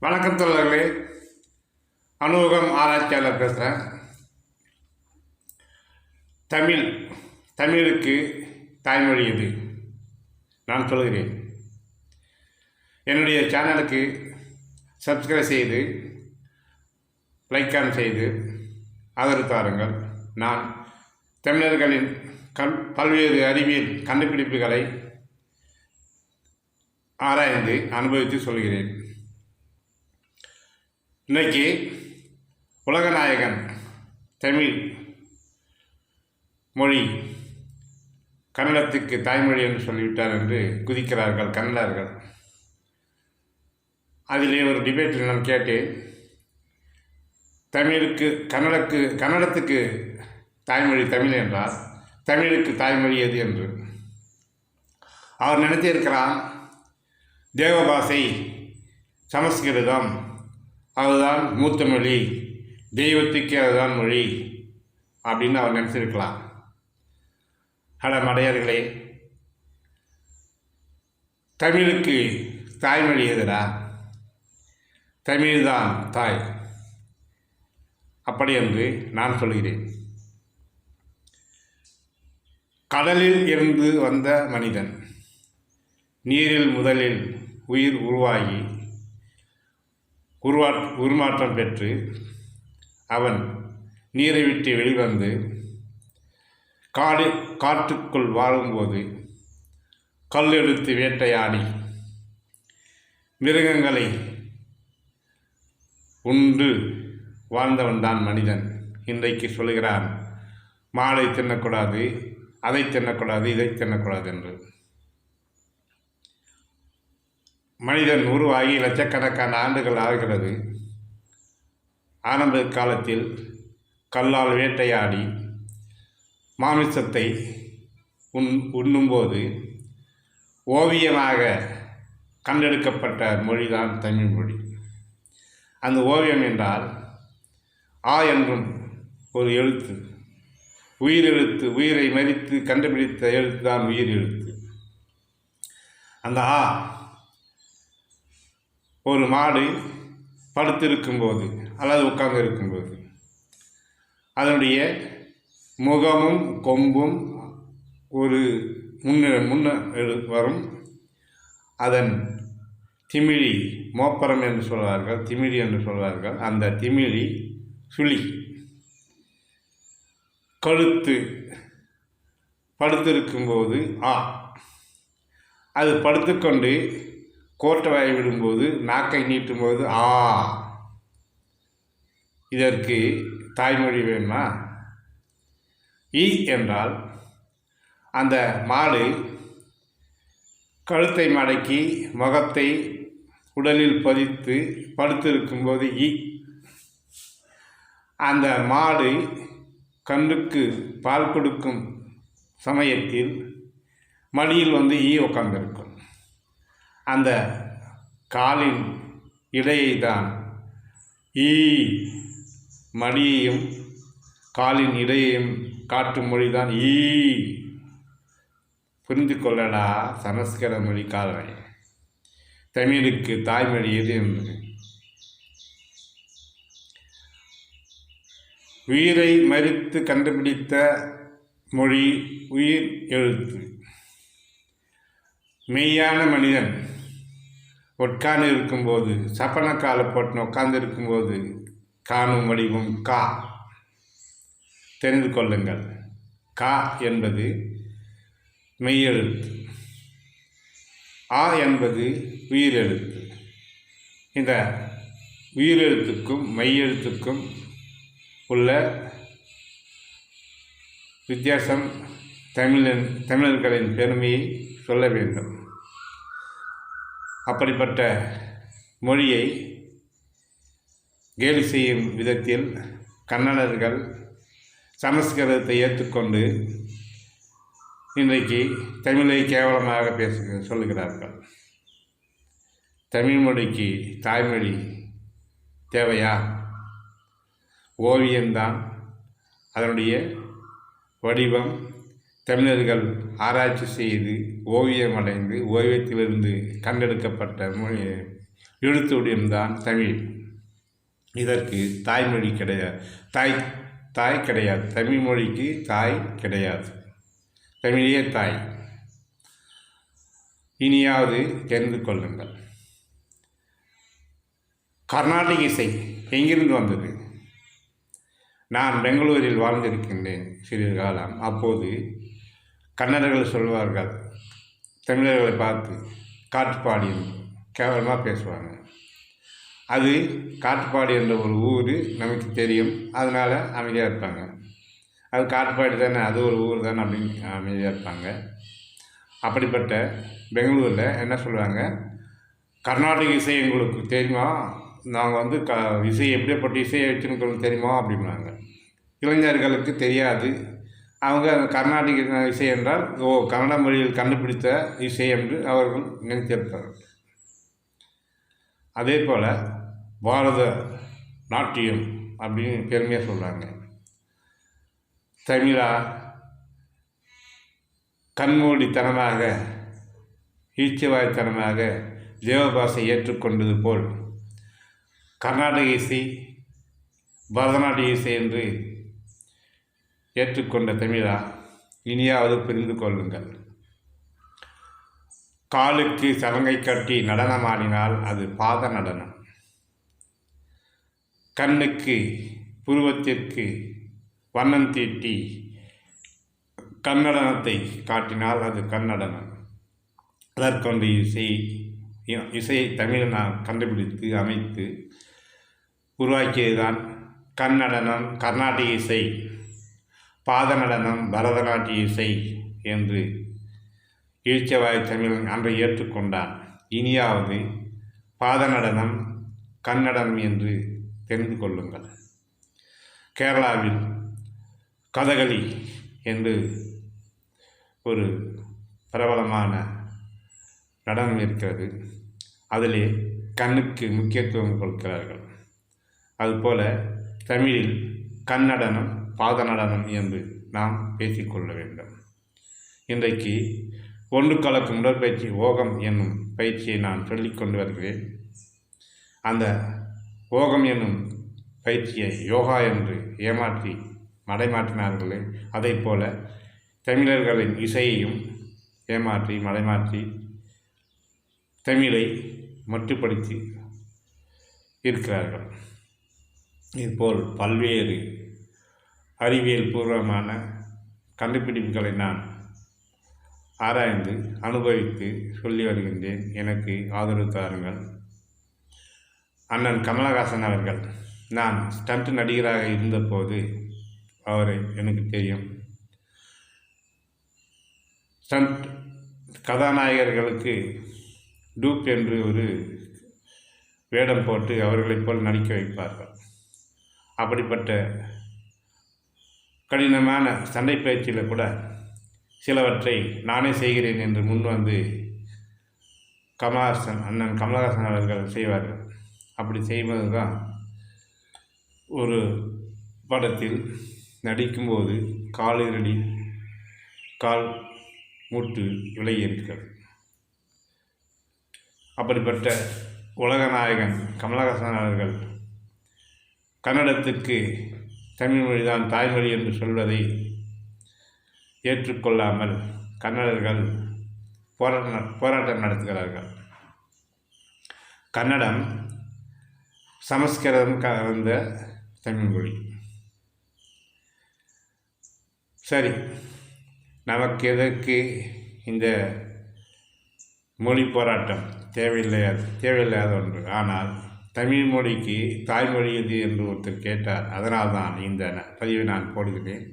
வணக்கம் தோழர்களே. அனுபவம் ஆராய்ச்சியாளர் பேசுகிறேன் தமிழ் தமிழுக்கு தாய்மொழி எது? நான் சொல்கிறேன். என்னுடைய சேனலுக்கு சப்ஸ்கிரைப் செய்து லைக் ஆன் செய்து ஆதரவு தாருங்கள். நான் தமிழர்களின் கல் பல்வேறு அறிவியல் கண்டுபிடிப்புகளை ஆராய்ந்து அனுபவித்து சொல்கிறேன். இன்னைக்கு உலகநாயகன் தமிழ் மொழி கன்னடத்துக்கு தாய்மொழி என்று சொல்லிவிட்டார் என்று குதிக்கிறார்கள் கன்னடர்கள். அதிலே ஒரு டிபேட்டில் நான் கேட்டேன் தமிழுக்கு கன்னடக்கு கன்னடத்துக்கு தாய்மொழி தமிழ் என்றால் தமிழுக்கு தாய்மொழி எது? என்று. அவர் நினைத்திருக்கிறான் தேவபாஷை சமஸ்கிருதம் அதுதான் மூத்த மொழி. தெய்வத்துக்கு அதுதான் மொழி. அப்படின்னு அவர் நினச்சிருக்கலாம். அட மடையர்களே தமிழுக்கு தாய்மொழி எதுடா? தமிழ்தான் தாய். அப்படி என்று நான் சொல்கிறேன். கடலில் இருந்து வந்த மனிதன் நீரில் முதலில் உயிர் உருவாகி உருவா உருமாற்றம் பெற்று அவன் நீரை விட்டு வெளிவந்து காடு காட்டுக்குள் வாழும்போது கல் எடுத்து வேட்டையாடி மிருகங்களை உண்டு வாழ்ந்தவன் தான் மனிதன். இன்றைக்கு சொல்கிறான் மாலை தின்னக்கூடாது அதை தின்னக்கூடாது இதை தின்னக்கூடாது என்று. மனிதன் உருவாகி லட்சக்கணக்கான ஆண்டுகள் ஆகிறது. ஆரம்ப காலத்தில் கல்லால் வேட்டையாடி மாமிசத்தை உண் உண்ணும்போது ஓவியமாக கண்டெடுக்கப்பட்ட மொழிதான் தமிழ் மொழி. அந்த ஓவியம் என்றால் ஆ என்றும் ஒரு எழுத்து. உயிர் எழுத்து உயிரை மறித்து கண்டுபிடித்த எழுத்து தான் உயிர் எழுத்து அந்த ஆ ஒரு மாடு படுத்திருக்கும்போது அல்லது உட்கார்ந்து இருக்கும்போது அதனுடைய முகமும் கொம்பும் ஒரு முன்ன முன்ன எழு- வரும். அதன் திமிழி மோப்பரம் என்று சொல்வார்கள் திமிழி என்று சொல்வார்கள். அந்த திமிழி சுழி. கழுத்து படுத்திருக்கும்போது ஆ அது படுத்துக்கொண்டு கோட்டை வாய் விடும்போது நாக்கை நீட்டும்போது ஆ. இதற்கு தாய்மொழி வேணுமா? ஈ என்றால் அந்த மாடு கழுத்தை மடக்கி முகத்தை உடலில் பதித்து படுத்திருக்கும்போது ஈ அந்த மாடு கண்ணுக்கு பால் கொடுக்கும் சமயத்தில் மடியில் வந்து ஈ உட்காந்துருக்கும் அந்த காலின் இடையை தான் ஈ மடியையும் காலின் இடையையும் காட்டும் மொழிதான் ஈ. புரிந்து கொள்ளடா சமஸ்கிருத மொழி காலனை தமிழுக்கு தாய்மொழி எது என்று உயிரை மறித்து கண்டுபிடித்த மொழி உயிர் எழுத்து. மெய்யான மனிதன். உட்கார்ந்து இருக்கும்போது சப்பனக்கால போட்டு உட்கார்ந்து இருக்கும்போது காணும் வடிவம் கா. தெரிந்து கொள்ளுங்கள். கா என்பது மெய்யெழுத்து. ஆ என்பது உயிரெழுத்து. இந்த உயிரெழுத்துக்கும் மெய்யெழுத்துக்கும் உள்ள வித்தியாசம் தமிழன் தமிழர்களின் பெருமையை சொல்ல வேண்டும். அப்படிப்பட்ட மொழியை கேலி செய்யும் விதத்தில் கன்னடர்கள் சமஸ்கிருதத்தை ஏற்றுக்கொண்டு இன்றைக்கு தமிழை கேவலமாக பேச சொல்லுகிறார்கள். தமிழ் மொழிக்கு தாய்மொழி தேவையா? ஓவியம்தான் அதனுடைய வடிவம் தமிழர்கள் ஆராய்ச்சி செய்து ஓவியம் அடைந்து ஓவியத்திலிருந்து கண்டெடுக்கப்பட்ட மொழி எழுத்து வடிவம்தான் தமிழ். இதற்கு தாய்மொழி கிடையாது தாய் தாய் கிடையாது. தமிழ் மொழிக்கு தாய் கிடையாது. தமிழே தாய். இனியாவது தெரிந்து கொள்ளுங்கள். கர்நாடக இசை எங்கிருந்து வந்தது? நான் பெங்களூரில் வாழ்ந்திருக்கின்றேன் சிறிது காலம். அப்போது கன்னடர்கள் சொல்வார்கள் தமிழர்களை பார்த்து காட்டுப்பாடி என்று கேவலமாக பேசுவாங்க. அது காட்டுப்பாடி என்ற ஒரு ஊர் நமக்கு தெரியும் அதனால் அமைதியாக இருப்பாங்க. அது காட்டுப்பாடி தானே அது ஒரு ஊர் தானே அப்படின்னு அமைதியாக இருப்பாங்க. அப்படிப்பட்ட பெங்களூரில் என்ன சொல்லுவாங்க கர்நாடக இசை எங்களுக்கு தெரியுமா? நாங்கள் வந்து க இசை எப்படிப்பட்ட இசையை வச்சுருக்கோம் தெரியுமா? அப்படின்னாங்க இளைஞர்களுக்கு தெரியாது அவங்க அந்த கர்நாடக இசை என்றால் ஓ கன்னட மொழியில் கண்டுபிடித்த இசை என்று அவர்கள் நினைத்திருப்பார்கள் அதே போல் பாரத நாட்டியம் அப்படின்னு பெருமையாக சொல்கிறாங்க தமிழா கண்மூடித்தனமாக ஈச்சவாய்த்தனமாக தேவபாசை ஏற்றுக்கொண்டது போல் கர்நாடக இசை பரதநாட்டிய இசை என்று ஏற்றுக்கொண்ட தமிழா? இனியாவது புரிந்து கொள்ளுங்கள். காலுக்கு சலங்கை கட்டி நடனமாடினால் அது பாத நடனம். கண்ணுக்கு புருவத்திற்கு வண்ணம் தீட்டி கன்னடனத்தை காட்டினால் அது கன்னடனம் அதற்கொண்டு இசை இசையை தமிழை நான் கண்டுபிடித்து அமைத்து உருவாக்கியதுதான் கன்னடனம் கர்நாடக இசை. பாத நடனம் பரதநாட்டிய இசை என்று ஈழ்ச்சவாய் தமிழன் அன்றை ஏற்றுக்கொண்டான். இனியாவது பாத நடனம் கன்னடம் என்று தெரிந்து கொள்ளுங்கள். கேரளாவில் கதகளி என்று ஒரு பிரபலமான நடனம் இருக்கிறது. அதிலே கண்ணுக்கு முக்கியத்துவம் கொடுக்கிறார்கள். அதுபோல தமிழில் கன்னடனம் பாத நடனம் என்று நாம் பேசிக்கொள்ள வேண்டும். இன்றைக்கு ஒன்று கலக்கும் உடற்பயிற்சி ஓகம் என்னும் பயிற்சியை நான் சொல்லிக் கொண்டு வருகிறேன். அந்த ஓகம் என்னும் பயிற்சியை யோகா என்று ஏமாற்றி மடைமாற்றினார்களே அதை போல தமிழர்களின் இசையையும் ஏமாற்றி மடைமாற்றி தமிழை மட்டுப்படுத்தி இருக்கிறார்கள். இதுபோல் பல்வேறு அறிவியல் பூர்வமான கண்டுபிடிப்புகளை நான் ஆராய்ந்து அனுபவித்து சொல்லி வருகின்றேன். எனக்கு ஆதரவு தாருங்கள். அண்ணன் கமலஹாசன் அவர்கள் நான் ஸ்டண்ட் நடிகராக இருந்தபோது அவரை எனக்கு தெரியும். ஸ்டண்ட் கதாநாயகர்களுக்கு டூப் என்று ஒரு வேடம் போட்டு அவர்களைப் போல் நடிக்க வைப்பார்கள். அப்படிப்பட்ட கடினமான சண்டை பயிற்சியில் கூட சிலவற்றை நானே செய்கிறேன் என்று முன் வந்து கமலஹாசன் அண்ணன் கமலஹாசன் அவர்கள் செய்வார்கள். அப்படி செய்வது தான் ஒரு படத்தில் நடிக்கும்போது காலிரடி கால் மூட்டு விலகி இருக்கிறது அப்படிப்பட்ட உலகநாயகன் கமலஹாசன் அவர்கள் கன்னடத்துக்கு தமிழ் மொழிதான் தாய்மொழி என்று சொல்வதை ஏற்றுக்கொள்ளாமல் கன்னடர்கள் போராட்டம் போராட்டம் நடத்துகிறார்கள். கன்னடம் சமஸ்கிருதம் கலந்த தமிழ்மொழி. சரி நமக்கு எதற்கு இந்த மொழி போராட்டம்? தேவையில்லையாது தேவையில்லாத ஒன்று. ஆனால் தமிழ் மொழிக்கு தாய்மொழி எது என்று ஒருத்தர் கேட்டார். அதனால்தான் இந்த பதிவை நான் போடுகிறேன்.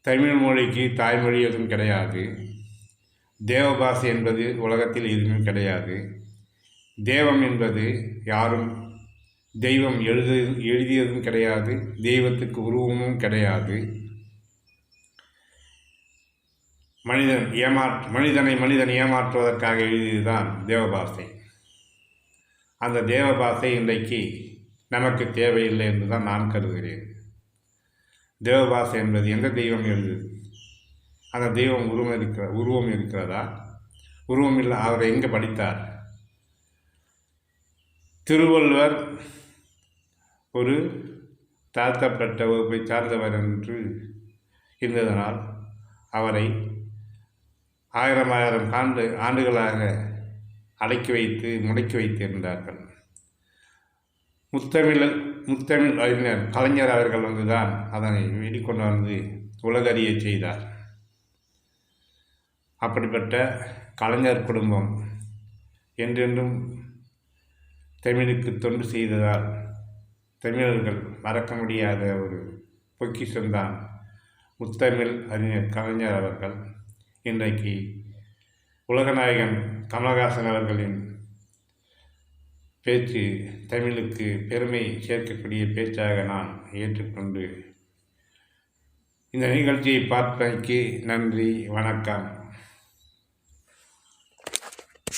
தமிழ் மொழிக்கு தாய்மொழி எதுவும் கிடையாது. தேவபாசை என்பது உலகத்தில் எதுவுமே கிடையாது. தேவம் என்பது யாரும் தெய்வம் எழுது எழுதியதும் கிடையாது. தெய்வத்துக்கு உருவமும் கிடையாது. மனிதன் ஏமாற் மனிதனை மனிதன் ஏமாற்றுவதற்காக எழுதியதுதான் தேவபாசை அந்த தேவபாசை இன்றைக்கு நமக்கு தேவையில்லை என்று தான் நான் கருதுகிறேன். தேவபாசை என்பது எந்த தெய்வம் எழுது அந்த தெய்வம் உருவம் இருக்கிற உருவம் இருக்கிறதா? உருவம் இல்லை அவரை எங்கே படித்தார்? திருவள்ளுவர் ஒரு தாழ்த்தப்பட்ட வகுப்பை சார்ந்தவர் என்று இருந்ததனால் அவரை ஆயிரம் ஆயிரம் ஆண்டு ஆண்டுகளாக அடக்கி வைத்து முடக்கி வைத்திருந்தார்கள் முத்தமிழ் முத்தமிழ் அறிஞர் கலைஞர் அவர்கள் வந்துதான் அதனை வெளிக்கொண்டு வந்து உலகறிய செய்தார். அப்படிப்பட்ட கலைஞர் குடும்பம் என்றென்றும் தமிழுக்கு தொண்டு செய்ததால் தமிழர்கள் மறக்க முடியாத ஒரு பொக்கிஷம்தான் முத்தமிழ் அறிஞர் கலைஞர் அவர்கள் இன்றைக்கு உலகநாயகன் கமலஹாசன் அவர்களின் பேச்சு தமிழுக்கு பெருமை சேர்க்கக்கூடிய பேச்சாக நான் ஏற்றுக்கொண்டு இந்த நிகழ்ச்சியை பார்ப்பதற்கு நன்றி வணக்கம்.